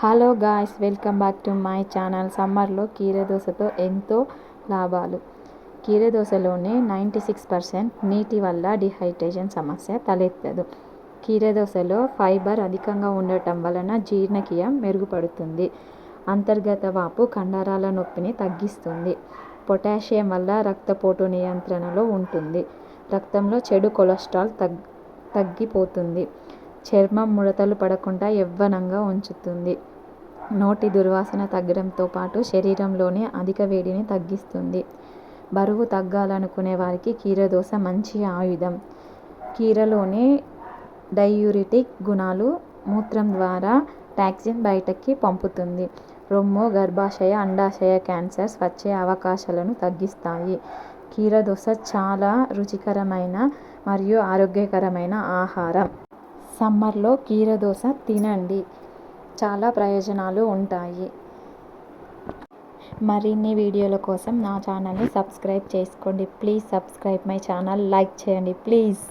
Hello guys welcome back to my channel సమ్మర్లో కీరదోసతో ఎంతో లాభాలు కీరదోసలోని నైంటీ సిక్స్ పర్సెంట్ నీటి వల్ల డిహైడ్రేషన్ సమస్య తలెత్తదు కీరదోసలో ఫైబర్ అధికంగా ఉండటం వలన జీర్ణక్రియ మెరుగుపడుతుంది అంతర్గత వాపు కండరాల నొప్పిని తగ్గిస్తుంది పొటాషియం వల్ల రక్తపోటు నియంత్రణలో ఉంటుంది రక్తంలో చెడు కొలెస్ట్రాల్ తగ్ తగ్గిపోతుంది చర్మం ముడతలు పడకుండా యవ్వనంగా ఉంచుతుంది. నోటి దుర్వాసన తగ్గడంతో పాటు శరీరంలోని అధిక వేడిని తగ్గిస్తుంది. బరువు తగ్గాలనుకునే వారికి కీరదోస మంచి ఆయుధం. కీరలోని డయూరిటిక్ గుణాలు మూత్రం ద్వారా టాక్సిన్ బయటకి పంపుతుంది. రొమ్ము గర్భాశయ అండాశయ క్యాన్సర్స్ వచ్చే అవకాశాలను తగ్గిస్తాయి. కీరదోస చాలా రుచికరమైన మరియు ఆరోగ్యకరమైన ఆహారం. సమ్మర్లో కీరదోస తినండి. చాలా ప్రయోజనాలు ఉంటాయి. మరిన్ని వీడియోల కోసం నా ఛానల్ని సబ్స్క్రైబ్ చేసుకోండి. Please subscribe my channel. Like చేయండి. ప్లీజ్.